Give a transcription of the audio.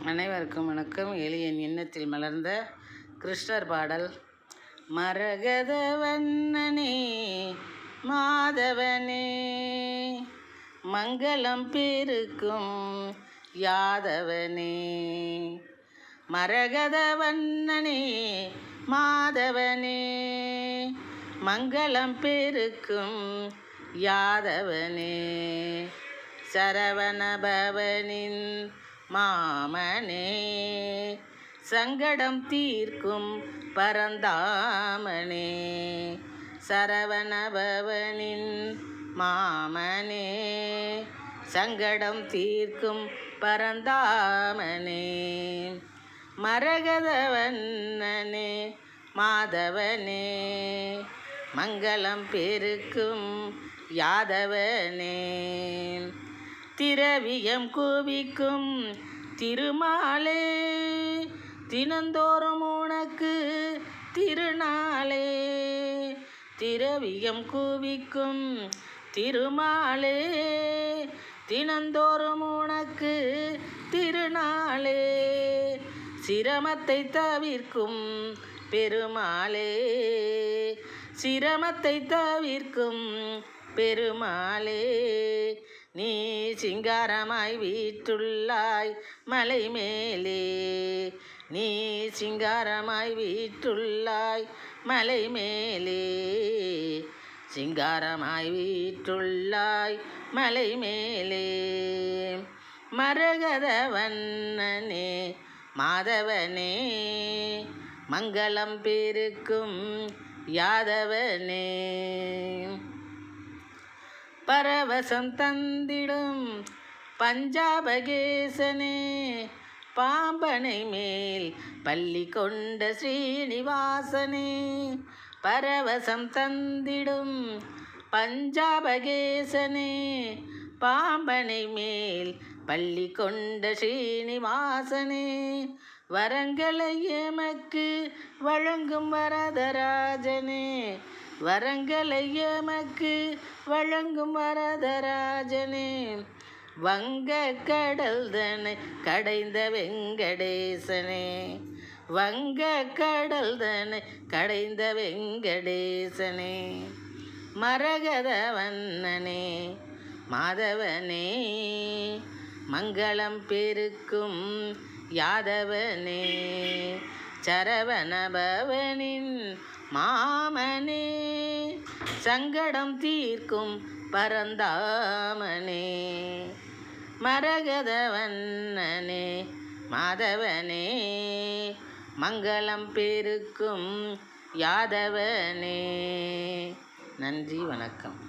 அனைவருக்கும் வணக்கம். எளியன் எண்ணத்தில் மலர்ந்த கிருஷ்ணர் பாடல் மரகத வண்ணனே மாதவனே மங்களம் பெருக்கும் யாதவனே மரகத வண்ணனே மாதவனே மங்களம் பெருக்கும் யாதவனே சரவணபவனின் மாமனே சங்கடம் தீர்க்கும் பரந்தாமனே சரவணபவனின் மாமனே சங்கடம் தீர்க்கும் பரந்தாமனே மரகதவண்ணனே மாதவனே மங்களம் பெருக்கும் யாதவனே. திரவியம் குவிக்கும் திருமாலே. தினந்தோறும் உனக்கு திருநாளே. திரவியம் குவிக்கும் திருமாலே. தினந்தோறும் உனக்கு திருநாளே. சிரமத்தை தவிர்க்கும் பெருமாளே. சிரமத்தை தவிர்க்கும் பெருமாளே. நீ சிங்காரமாய் வீற்றுள்ளாய் மலை மேலே நீ சிங்காரமாய் வீற்றுள்ளாய் மலை மேலே சிங்காரமாய் வீற்றுள்ளாய் மலை மேலே மரகத வண்ணனே மாதவனே மங்களம் பெருக்கும் யாதவனே. பரவசம் தந்திடும் பஞ்சாபகேசனே. பாம்பனை மேல் பள்ளி கொண்ட ஸ்ரீனிவாசனே. பரவசம் தந்திடும் பஞ்சாபகேசனே. பாம்பனை மேல் பள்ளி கொண்ட ஸ்ரீனிவாசனே. வரங்களை எமக்கு வழங்கும் வரதராஜனே. வரங்களை எமக்கு வழங்கும் வரதராஜனே. வங்க கடல் தனை கடைந்த வெங்கடேசனே. வங்க கடல் தனை கடைந்த வெங்கடேசனே. மரகத வண்ணனே மாதவனே. மங்களம் பெருக்கும் யாதவனே. சரவணபவனின் மாமனே. சங்கடம் தீர்க்கும் பரந்தாமனே. மரகதவண்ணனே மாதவனே. மங்களம் பெருக்கும் யாதவனே. நன்றி வணக்கம்.